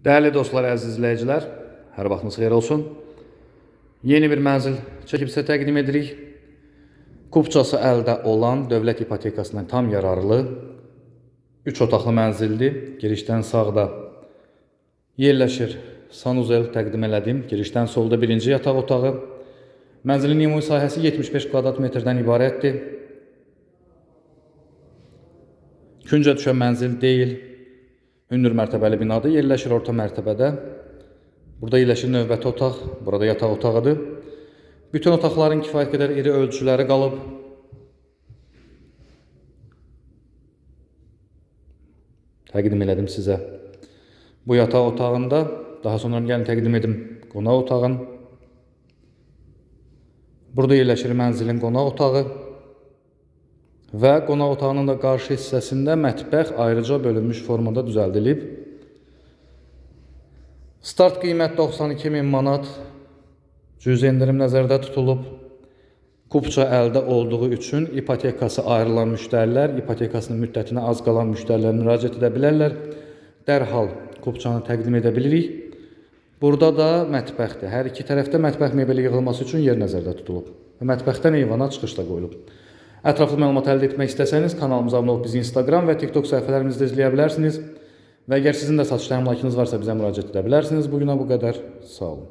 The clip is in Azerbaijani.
Değerli dostlar, əziz izləyicilər, hər vaxtınız xeyir olsun. Yeni bir mənzil çəkib sizə təqdim edirik. Kupçası əldə olan dövlət ipotekasından tam yararlı 3 otaqlı mənzildir. Girişdən sağda yerləşir sanuzel təqdim elədim. Girişdən solda birinci yataq otağı. Mənzilin ümumi sahəsi 75 kvadrat metrdən ibarətdir. Küncə düşən mənzil deyil. Hündür mərtəbəli binada yerləşir orta mərtəbədə. Burada yerləşir növbəti otaq, burada yataq otağıdır. Bütün otaqların kifayət qədər iri ölçüləri qalıb. Təqdim elədim sizə. Bu yataq otağında daha sonra gəlin təqdim edim qonaq otağın. Burada yerləşir mənzilin qonaq otağı. Və qonaq otağının da qarşı hissəsində mətbəx ayrıca bölünmüş formada düzəldilib. Start qiymət 92 min manat. Cüzi endirim nəzərdə tutulub. Kupça əldə olduğu üçün ipotekası ayrılan müştərilər, ipotekasının müddətinə az qalan müştərilər müraciət edə bilərlər. Dərhal kupçanı təqdim edə bilirik. Burada da mətbəxdir. Hər iki tərəfdə mətbəx mebeli yığılması üçün yer nəzərdə tutulub. Mətbəxdən eyvana çıxış da qoyulub. Ətraflı məlumat əldə etmək istəsəniz kanalımıza abunə olub bizi Instagram və TikTok səhifələrimizdə izləyə bilərsiniz. Və əgər sizin də satışda əmlakınız varsa bizə müraciət edə bilərsiniz. Bu günə bu qədər. Sağ olun.